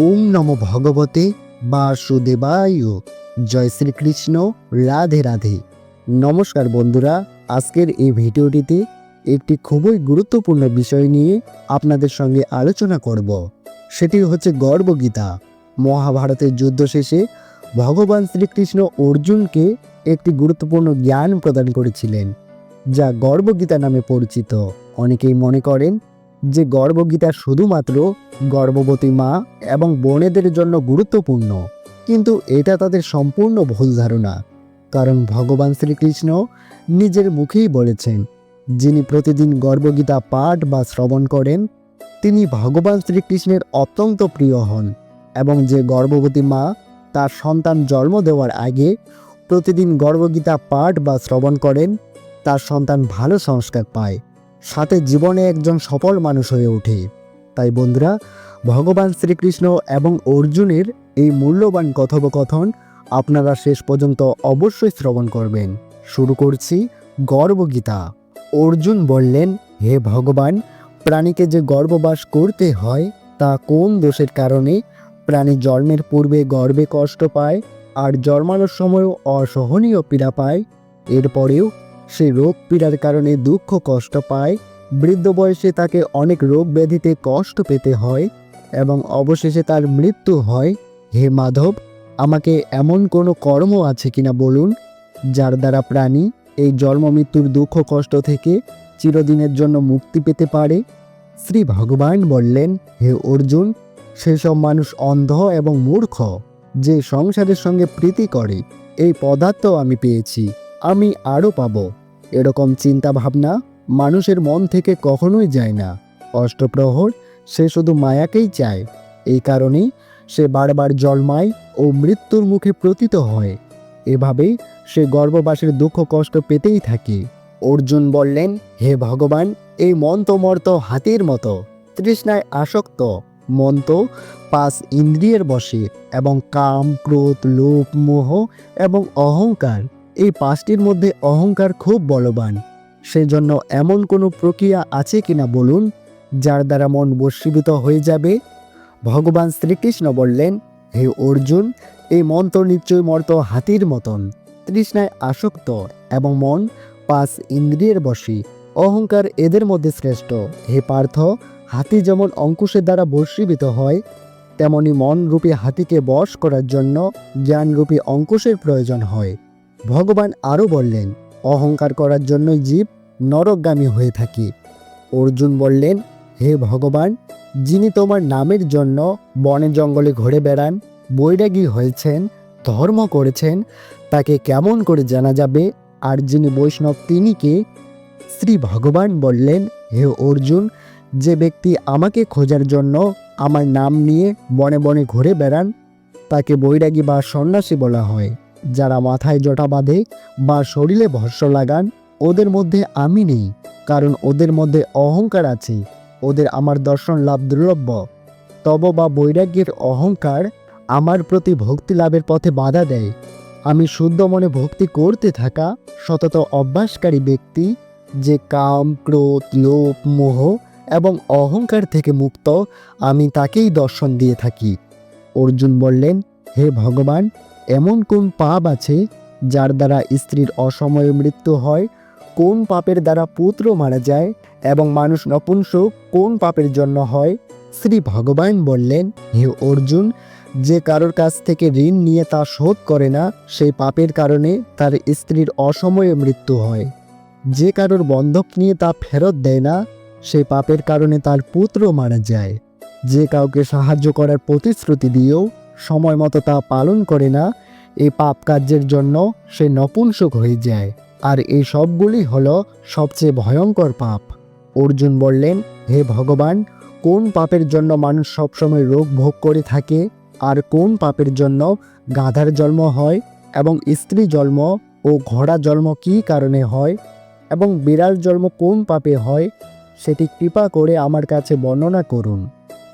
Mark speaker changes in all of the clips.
Speaker 1: ওম নম ভগবতে বাসুদেবায়। জয় শ্রীকৃষ্ণ, রাধে রাধে। নমস্কার বন্ধুরা, আজকের এই ভিডিওটিতে একটি খুবই গুরুত্বপূর্ণ বিষয় নিয়ে আপনাদের সঙ্গে আলোচনা করব। সেটি হচ্ছে গর্বগীতা। মহাভারতের যুদ্ধ শেষে ভগবান শ্রীকৃষ্ণ অর্জুনকে একটি গুরুত্বপূর্ণ জ্ঞান প্রদান করেছিলেন, যা গর্বগীতা নামে পরিচিত। অনেকেই মনে করেন যে গর্বগীতা শুধুমাত্র গর্ভবতী মা এবং বোনেদের জন্য গুরুত্বপূর্ণ। কিন্তু এটা তাদের সম্পূর্ণ ভুল ধারণা। কারণ ভগবান শ্রীকৃষ্ণ নিজের মুখেই বলেছেন, যিনি প্রতিদিন গর্ভগীতা পাঠ বা শ্রবণ করেন, তিনি ভগবান শ্রীকৃষ্ণের অত্যন্ত প্রিয় হন এবং যে গর্ভবতী মা তার সন্তান জন্ম দেওয়ার আগে প্রতিদিন গর্ভগীতা পাঠ বা শ্রবণ করেন, তার সন্তান ভালো সংস্কার পায়। সাথে জীবনে একজন সফল মানুষ হয়ে ওঠে। তাই বন্ধুরা, ভগবান শ্রীকৃষ্ণ এবং অর্জুনের এই মূল্যবান কথোপকথন আপনারা শেষ পর্যন্ত অবশ্যই শ্রবণ করবেন। শুরু করছি গর্বগীতা। অর্জুন বললেন, হে ভগবান, প্রাণীকে যে গর্ববাস করতে হয়, তা কোন দোষের কারণে? প্রাণী জন্মের পূর্বে গর্বে কষ্ট পায়, আর জন্মানোর সময়ও অসহনীয় পীড়া পায়। এরপরেও সে রোগ পীড়ার কারণে দুঃখ কষ্ট পায়, বৃদ্ধ বয়সে তাকে অনেক রোগ ব্যাধিতে কষ্ট পেতে হয় এবং অবশেষে তার মৃত্যু হয়। হে মাধব, আমাকে এমন কোনো কর্ম আছে কিনা বলুন, যার দ্বারা প্রাণী এই জন্ম মৃত্যুর দুঃখ কষ্ট থেকে চিরদিনের জন্য মুক্তি পেতে পারে? শ্রী ভগবান বললেন, হে অর্জুন, সেসব মানুষ অন্ধ এবং মূর্খ, যে সংসারের সঙ্গে প্রীতি করে, এই পদার্থ আমি পেয়েছি। আমি আরও পাবো। এরকম চিন্তা ভাবনা মানুষের মন থেকে কখনোই যায় না। অষ্টপ্রহর, সে শুধু মায়াকেই চায়। এই কারণেই সে বারবার জন্মায় ও মৃত্যুর মুখে প্রতীত হয়। এভাবেই সে গর্ভবাসের দুঃখ কষ্ট পেতেই থাকে। অর্জুন বললেন, হে ভগবান, এই মন তো মর্ত হাতির মতো। তৃষ্ণায় আসক্ত। মন তো পাঁচ ইন্দ্রিয়ের বসে এবং কাম, ক্রোধ, লোভ, মোহ এবং অহংকার। এই পাঁচটির মধ্যে অহংকার খুব বলবান। সেজন্য এমন কোনো প্রক্রিয়া আছে কিনা বলুন, যার দ্বারা মন বশীভূত হয়ে যাবে? ভগবান শ্রীকৃষ্ণ বললেন, হে অর্জুন, এই মন তো নিশ্চয় মর্ত হাতির মতন। তৃষ্ণায় আসক্ত এবং মন পাঁচ ইন্দ্রিয়ের বশী। অহংকার এদের মধ্যে শ্রেষ্ঠ। হে পার্থ, হাতি যেমন অঙ্কুশের দ্বারা বশীভূত হয়, তেমনি মন রূপী হাতিকে বশ করার জন্য জ্ঞানরূপী অঙ্কুশের প্রয়োজন হয়। ভগবান আরও বললেন, অহংকার করার জন্যই জীব নরকগামী হয়ে থাকে। অর্জুন বললেন, হে ভগবান, যিনি তোমার নামের জন্য বনে জঙ্গলে ঘুরে বেড়ান, বৈরাগী হয়েছেন, ধর্ম করেছেন, তাকে কেমন করে জানা যাবে? আর যিনি বৈষ্ণব, তিনি কে? শ্রী ভগবান বললেন, হে অর্জুন, যে ব্যক্তি আমাকে খোঁজার জন্য আমার নাম নিয়ে বনে বনে ঘুরে বেড়ান, তাকে বৈরাগী বা সন্ন্যাসী বলা হয়। যারা মাথায় জটা বাঁধে বা শরীরে ভস্য লাগান, ওদের মধ্যে আমি নেই, কারণ ওদের মধ্যে অহংকার আছে, ওদের আমার দর্শন লাভ দুর্লভ্য। তব বা বৈরাগ্যের অহংকার আমার প্রতি ভক্তি লাভের পথে বাধা দেয়। আমি শুদ্ধ মনে ভক্তি করতে থাকা সতত অভ্যাসকারী ব্যক্তি যে কাম, ক্রোধ, লোভ, মোহ এবং অহংকার থেকে মুক্ত, আমি তাকেই দর্শন দিয়ে থাকি। অর্জুন বললেন, হে ভগবান এমন কোন পাপ আছে যার দ্বারা স্ত্রীর অসময়ে মৃত্যু হয়? কোন পাপের দ্বারা পুত্র মারা যায় এবং মানুষ নপুংসক কোন পাপের জন্য হয়? শ্রী ভগবান বললেন, হে অর্জুন, যে কারোর কাছ থেকে ঋণ নিয়ে তা শোধ করে না, সেই পাপের কারণে তার স্ত্রীর অসময়ে মৃত্যু হয়। যে কারোর বন্ধক নিয়ে তা ফেরত দেয় না সেই পাপের কারণে তার পুত্র মারা যায়। যে কাউকে সাহায্য করার প্রতিশ্রুতি দিয়েও সময় মতো তা পালন করে না, এই পাপ কার্যের জন্য সে নপুংসক হয়ে যায়। আর এই সবগুলি হল সবচেয়ে ভয়ঙ্কর পাপ। অর্জুন বললেন, হে ভগবান, কোন পাপের জন্য মানুষ সবসময় রোগ ভোগ করে থাকে? আর কোন পাপের জন্য গাধার জন্ম হয়? এবং স্ত্রী জন্ম ও ঘোড়া জন্ম কী কারণে হয়? এবং বিড়াল জন্ম কোন পাপে হয়? সেটি কৃপা করে আমার কাছে বর্ণনা করুন।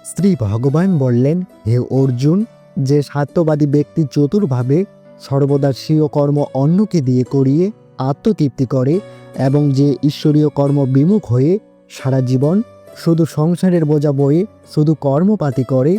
Speaker 1: শ্রী ভগবান বললেন, হে অর্জুন যে স্বার্থবাদী ব্যক্তি চতুরভাবে সর্বদা স্বীয় কর্ম অন্যকে দিয়ে করিয়ে আত্মতৃপ্তি করে এবং যে ঈশ্বরীয় কর্ম বিমুখ হয়ে সারা জীবন শুধু সংসারের বোঝা বয়ে শুধু কর্মপাতি করে,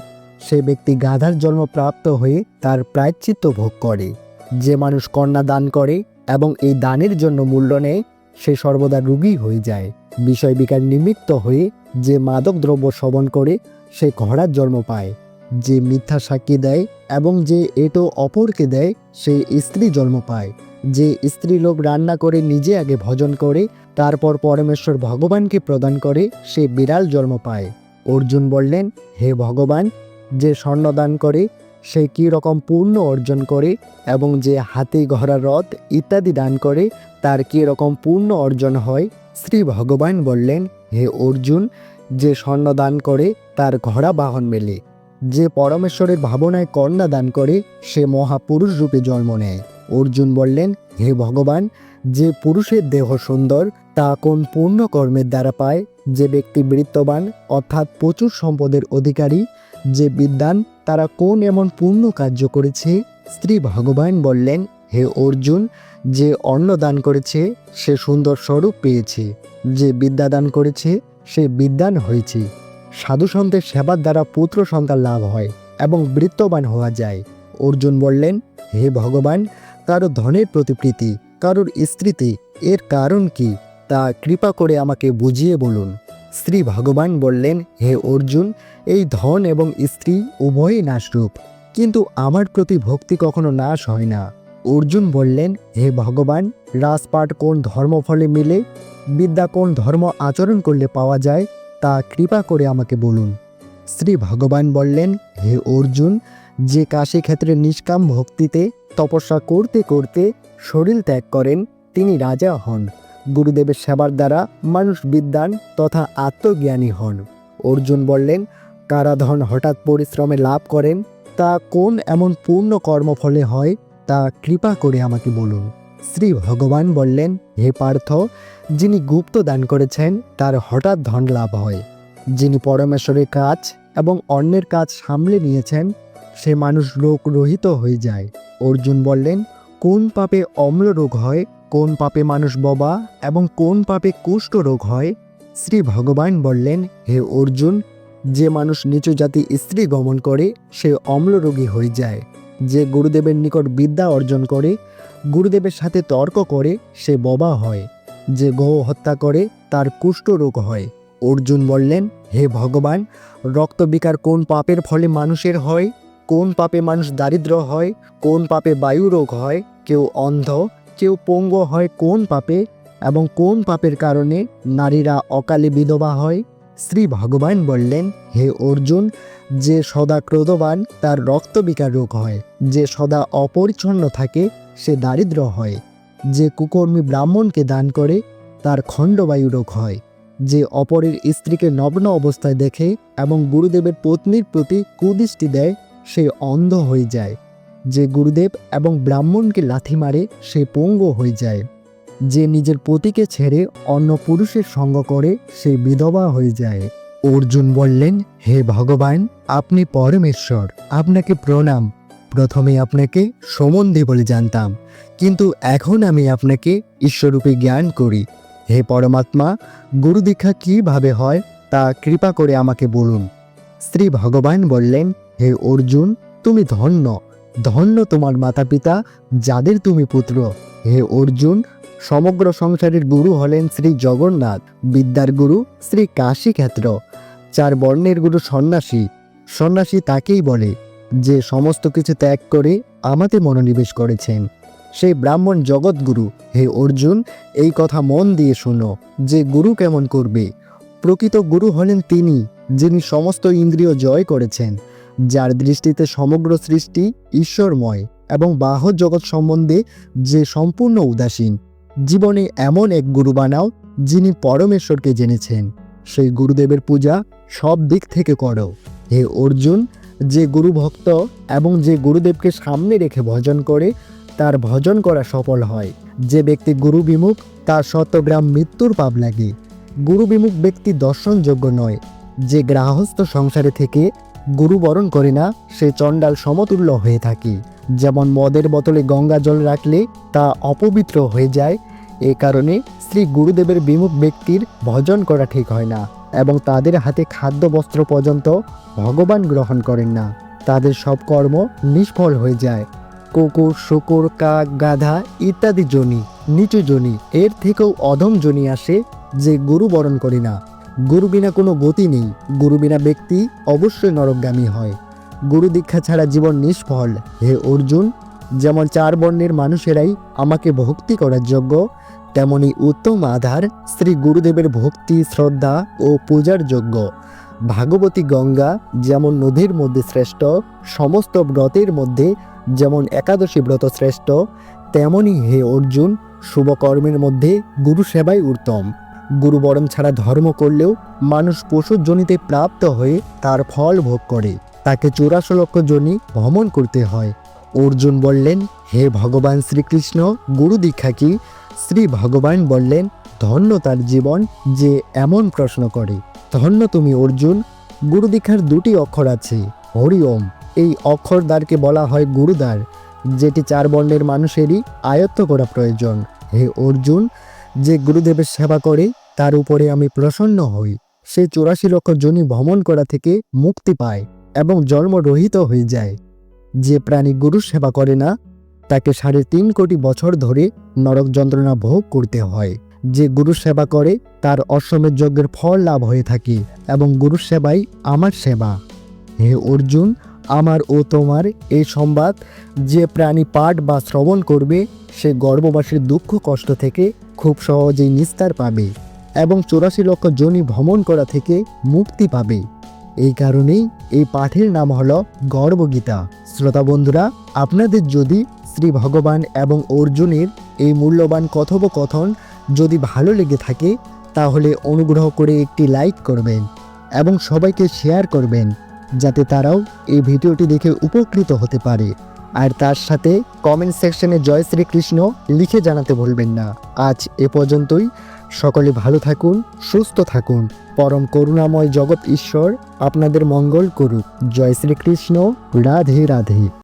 Speaker 1: সে ব্যক্তি গাধার জন্ম প্রাপ্ত হয়ে তার প্রায়শ্চিত্ত ভোগ করে। যে মানুষ কন্যা দান করে এবং এই দানের জন্য মূল্য নেয়, সে সর্বদা রুগী হয়ে যায়। বিষয় বিকার নিমিত্ত হয়ে যে মাদক দ্রব্য সেবন করে, সে ঘোড়ার জন্ম পায়। যে মিথ্যা সাক্ষী দেয় এবং যে এটো অপরকে দেয়, সে স্ত্রী জন্ম পায়। যে স্ত্রী লোক রান্না করে নিজে আগে ভজন করে, তারপর পরমেশ্বর ভগবানকে প্রদান করে, সে বিড়াল জন্ম পায়। অর্জুন বললেন, হে ভগবান, যে স্বর্ণদান করে, সে কী রকম পূর্ণ অর্জন করে এবং যে হাতি ঘোড়া রথ ইত্যাদি দান করে, তার কী রকম পূর্ণ অর্জন হয়? শ্রী ভগবান বললেন, হে অর্জুন, যে স্বর্ণ দান করে, তার ঘোড়া বাহন মেলে। যে পরমেশ্বরের ভাবনায় কন্যা দান করে, সে মহাপুরুষ রূপে জন্ম নেয়। অর্জুন বললেন, হে ভগবান, যে পুরুষের দেহ সুন্দর, তা কোন পূর্ণ কর্মের দ্বারা পায়? যে ব্যক্তি বৃত্তবান, অর্থাৎ প্রচুর সম্পদের অধিকারী, যে বিদ্যান তারা কোন এমন পূর্ণ কার্য করেছে? স্ত্রী ভগবান বললেন, হে অর্জুন, যে অন্ন দান করেছে, সে সুন্দর স্বরূপ পেয়েছে। যে বিদ্যা দান করেছে, সে বিদ্যান হয়েছে। সাধু সন্তের সেবার দ্বারা পুত্র সন্তান লাভ হয় এবং বৃত্তবান হওয়া যায়। অর্জুন বললেন, হে ভগবান, কারও ধনের প্রতিপ্রীতি, কারোর স্ত্রীতে এর কারণ কি? তা কৃপা করে আমাকে বুঝিয়ে বলুন। শ্রী ভগবান বললেন, হে অর্জুন, এই ধন এবং স্ত্রী উভয়ই নাশরূপ, কিন্তু আমার প্রতি ভক্তি কখনো নাশ হয় না। অর্জুন বললেন, হে ভগবান, রাজপাট কোন ধর্মফলে মিলে, বিদ্যা কোন ধর্ম আচরণ করলে পাওয়া যায়? তা কৃপা করে আমাকে বলুন। শ্রী ভগবান বললেন, হে অর্জুন, যে কাশী ক্ষেত্রে নিষ্কাম ভক্তিতে তপস্যা করতে করতে শরীর ত্যাগ করেন, তিনি রাজা হন। গুরুদেবের সেবার দ্বারা মানুষ বিদ্যান তথা আত্মজ্ঞানী হন। অর্জুন বললেন, কারাধন হঠাৎ পরিশ্রমে লাভ করেন, তা কোন এমন পূর্ণ কর্মফলে হয়, তা কৃপা করে আমাকে বলুন। শ্রী ভগবান বললেন, হে পার্থ, যিনি গুপ্ত দান করেছেন, তার হঠাৎ ধন লাভ হয়। যিনি পরমেশ্বরের কাজ এবং অন্যের কাজ সামলে নিয়েছেন, সে মানুষ রোগ রহিত হয়ে যায়। অর্জুন বললেন, কোন পাপে অম্ল রোগ হয়, কোন পাপে মানুষ ববা এবং কোন পাপে কুষ্ঠ রোগ হয়? শ্রী ভগবান বললেন, হে অর্জুন, যে মানুষ নিচু জাতি স্ত্রী গমন করে, সে অম্লরোগী হয়ে যায়। যে গুরুদেবের নিকট বিদ্যা অর্জন করে গুরুদেবের সাথে তর্ক করে সে ববা হয়, যে গৌ হত্যা করে তার কুষ্ঠ রোগ হয়। অর্জুন বললেন, হে ভগবান রক্তবিকার কোন পাপের ফলে মানুষের হয়? কোন পাপে মানুষ দারিদ্র হয়? কোন পাপে বায়ু রোগ হয়? কেউ অন্ধ, কেউ পঙ্গু হয় কোন পাপে? এবং কোন পাপের কারণে নারীরা অকালে বিধবা হয়? শ্রী ভগবান বললেন, হে অর্জুন যে সদা ক্রোধবান, তার রক্তবিকার রোগ হয়। যে সদা অপরিচ্ছন্ন থাকে, সে দারিদ্র হয়। যে কুকর্মী ব্রাহ্মণকে দান করে, তার খণ্ডবায়ু রোগ হয়। যে অপরের স্ত্রীকে নগ্ন অবস্থায় দেখে এবং গুরুদেবের পত্নীর প্রতি কুদৃষ্টি দেয়, সে অন্ধ হয়ে যায়। যে গুরুদেব এবং ব্রাহ্মণকে লাথি মারে, সে পঙ্গু হয়ে যায়। যে নিজের পতিকে ছেড়ে অন্য পুরুষের সঙ্গ করে, সে বিধবা হয়ে যায়। অর্জুন বললেন, হে ভগবান, আপনি পরমেশ্বর। আপনাকে প্রণাম। প্রথমে আপনাকে সমন্ধে বলে জানতাম, কিন্তু এখন আমি আপনাকে ঈশ্বররূপে জ্ঞান করি। হে পরমাত্মা, গুরু দীক্ষা কীভাবে হয় তা কৃপা করে আমাকে বলুন। শ্রী ভগবান বললেন, হে অর্জুন, তুমি ধন্য। ধন্য তোমার মাতা পিতা যাদের তুমি পুত্র। হে অর্জুন সমগ্র সংসারের গুরু হলেন শ্রী জগন্নাথ, বিদ্যার গুরু শ্রী কাশী ক্ষেত্র চার বর্ণের গুরু সন্ন্যাসী। সন্ন্যাসী তাকেই বলে, যে সমস্ত কিছু ত্যাগ করে আমাতে মনোনিবেশ করেছেন। সেই ব্রাহ্মণ জগৎগুরু হে অর্জুন, এই কথা মন দিয়ে শোনো, যে গুরু কেমন করবে? প্রকৃত গুরু হলেন তিনি, যিনি সমস্ত ইন্দ্রিয় জয় করেছেন। যার দৃষ্টিতে সমগ্র সৃষ্টি ঈশ্বরময় এবং বাহ জগৎ সম্বন্ধে যে সম্পূর্ণ উদাসীন জীবনে এমন এক গুরু বানাও যিনি পরমেশ্বরকে জেনেছেন। সেই গুরুদেবের পূজা সব দিক থেকে করো। হে অর্জুন, যে গুরু ভক্ত এবং যে গুরুদেবকে সামনে রেখে ভজন করে, তার ভজন করা সফল হয়। যে ব্যক্তি গুরু বিমুখ, তার শতগ্রাম মৃত্যুর পাপ লাগে। গুরু বিমুখ ব্যক্তি দর্শনযোগ্য নয়। যে গ্রাহস্থ সংসারে থেকে গুরু বরণ করে না, সে চণ্ডাল সমতুল্য হয়ে থাকে। যেমন মদের বোতলে গঙ্গা জল রাখলে তা অপবিত্র হয়ে যায় এ কারণে শ্রী গুরুদেবের বিমুখ ব্যক্তির ভজন করা ঠিক হয় না এবং তাদের হাতে খাদ্য বস্ত্র পর্যন্ত ভগবান গ্রহণ করেন না। তাদের সব কর্ম নিষ্ফল হয়ে যায়। কুকুর, শুকুর, কাক, গাধা ইত্যাদি জনি, নিচু জনি, এর থেকেও অধম জনি আসে যে গুরু বরণ করে না। গুরু বিনা কোনো গতি নেই। গুরু বিনা ব্যক্তি অবশ্যই নরকগামী হয়। গুরু দীক্ষা ছাড়া জীবন নিষ্ফল। হে অর্জুন, যেমন চার বর্ণের মানুষেরাই আমাকে ভক্তি করার যোগ্য তেমনি উত্তম আধার, শ্রী গুরুদেবের ভক্তি, শ্রদ্ধা ও পূজার যোগ্য। ভাগবতী গঙ্গা যেমন নদীর মধ্যে শ্রেষ্ঠ, সমস্ত ব্রতের মধ্যে যেমন একাদশী ব্রত শ্রেষ্ঠ, তেমনি হে অর্জুন, শুভকর্মের মধ্যে গুরু সেবাই উত্তম। গুরু বরণ ছাড়া ধর্ম করলেও মানুষ পশুর জনিতে প্রাপ্ত হয়ে তার ফল ভোগ করে। তাকে চৌরাশো লক্ষ জনি ভ্রমণ করতে হয়। অর্জুন বললেন, হে ভগবান শ্রীকৃষ্ণ, গুরু দীক্ষা কি? শ্রী ভগবান বললেন, ধন্য তার জীবন যে এমন প্রশ্ন করে। ধন্য তুমি অর্জুন গুরু দীক্ষার দুটি অক্ষর আছে, হরি ওম। এই অক্ষর দ্বারকে বলা হয় গুরুদ্বার, যেটি চার বর্ণের মানুষেরই আয়ত্ত করা প্রয়োজন। হে অর্জুন, যে গুরুদেবের সেবা করে, তার উপরে আমি প্রসন্ন হই। সে চৌরাশি লক্ষ জনি ভ্রমণ করা থেকে মুক্তি পায় এবং জন্মরহিত হয়ে যায়। যে প্রাণী গুরু সেবা করে না তাকে সাড়ে তিন কোটি বছর ধরে নরক যন্ত্রণা ভোগ করতে হয়। যে গুরু সেবা করে, তার অশ্বমের যজ্ঞের ফল লাভ হয়ে থাকে এবং গুরু সেবাই আমার সেবা। হে অর্জুন, আমার ও তোমার এই সংবাদ যে প্রাণী পাঠ বা শ্রবণ করবে, সে গর্ভবাসীর দুঃখ কষ্ট থেকে খুব সহজেই নিস্তার পাবে এবং চৌরাশি লক্ষ জনি ভ্রমণ করা থেকে মুক্তি পাবে। এই কারণেই এই পাঠের নাম হলো গর্বগীতা শ্রোতা বন্ধুরা, আপনাদের যদি শ্রী ভগবান এবং অর্জুনের এই মূল্যবান কথোপকথন যদি ভালো লেগে থাকে, তাহলে অনুগ্রহ করে একটি লাইক করবেন এবং সবাইকে শেয়ার করবেন, যাতে তারাও এই ভিডিওটি দেখে উপকৃত হতে পারে। আর তার সাথে কমেন্ট সেকশনে জয় শ্রীকৃষ্ণ লিখে জানাতে ভুলবেন না। আজ এ পর্যন্তই। সকলে ভালো থাকুন, সুস্থ থাকুন। পরম করুণাময় জগৎ ঈশ্বর আপনাদের মঙ্গল করুক। জয় শ্রীকৃষ্ণ। রাধে রাধে।